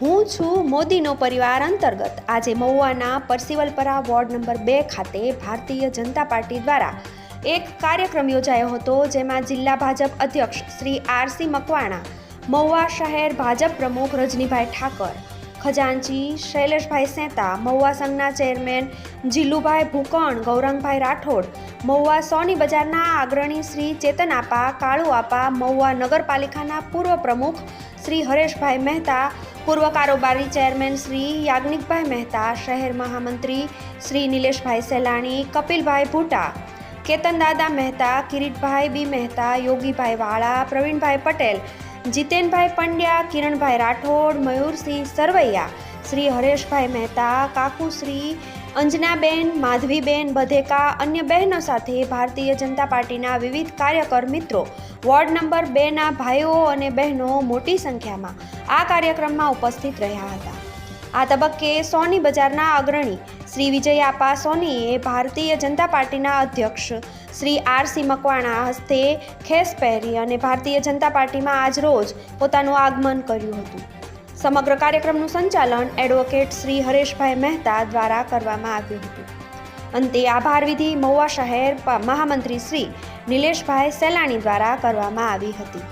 હું છું મોદીનો પરિવાર અંતર્ગત. આજે મહુવાના પરસિવલપરા વોર્ડ નંબર બે ખાતે ભારતીય જનતા પાર્ટી દ્વારા એક કાર્યક્રમ યોજાયો હતો, જેમાં જિલ્લા ભાજપ અધ્યક્ષ શ્રી આરસી મકવાણા, મહુવા શહેર ભાજપ પ્રમુખ રજનીભાઈ ઠાકર, ખજાનચી શૈલેષભાઈ સેતા, મહુવા સંઘના ચેરમેન જીલુભાઈ ભૂકણ, ગૌરંગભાઈ રાઠોડ, મહુવા સોની બજારના અગ્રણી શ્રી ચેતન આપા, કાળુ આપા, મહુવા નગરપાલિકાના પૂર્વ પ્રમુખ શ્રી હરેશભાઈ મહેતા, પૂર્વ કારોબારી ચેરમેન શ્રી યાજ્ઞિકભાઈ મહેતા, શહેર મહામંત્રી શ્રી નિલેશભાઈ સેલાણી, કપિલભાઈ ભૂટા કેતનદાદા મહેતા, કિરીટભાઈ બી મહેતા, યોગીભાઈ વાળા, પ્રવીણભાઈ પટેલ, જીતેનભાઈ પંડ્યા, કિરણભાઈ રાઠોડ, મયુરસિંહ સરવૈયા, શ્રી હરેશભાઈ મહેતા, કાકુશ્રી અંજનાબેન, માધવીબેન બધેકા, અન્ય બહેનો સાથે ભારતીય જનતા પાર્ટીના વિવિધ કાર્યકર મિત્રો. વોર્ડ નંબર બેના ભાઈઓ અને બહેનો મોટી સંખ્યામાં આ કાર્યક્રમમાં ઉપસ્થિત રહ્યા હતા. આ તબક્કે સોની બજારના અગ્રણી શ્રી વિજય આપા સોનીએ ભારતીય જનતા પાર્ટીના અધ્યક્ષ શ્રી આરસી મકવાણા હસ્તે ખેસ પહેરી અને ભારતીય જનતા પાર્ટીમાં આજરોજ પોતાનું આગમન કર્યું હતું. સમગ્ર કાર્યક્રમનું સંચાલન એડવોકેટ શ્રી હરેશભાઈ મહેતા દ્વારા કરવામાં આવ્યું હતું. અંતે આભાર વિધિ મહુવા શહેર મહામંત્રી શ્રી નિલેશભાઈ સેલાણી દ્વારા કરવામાં આવી હતી.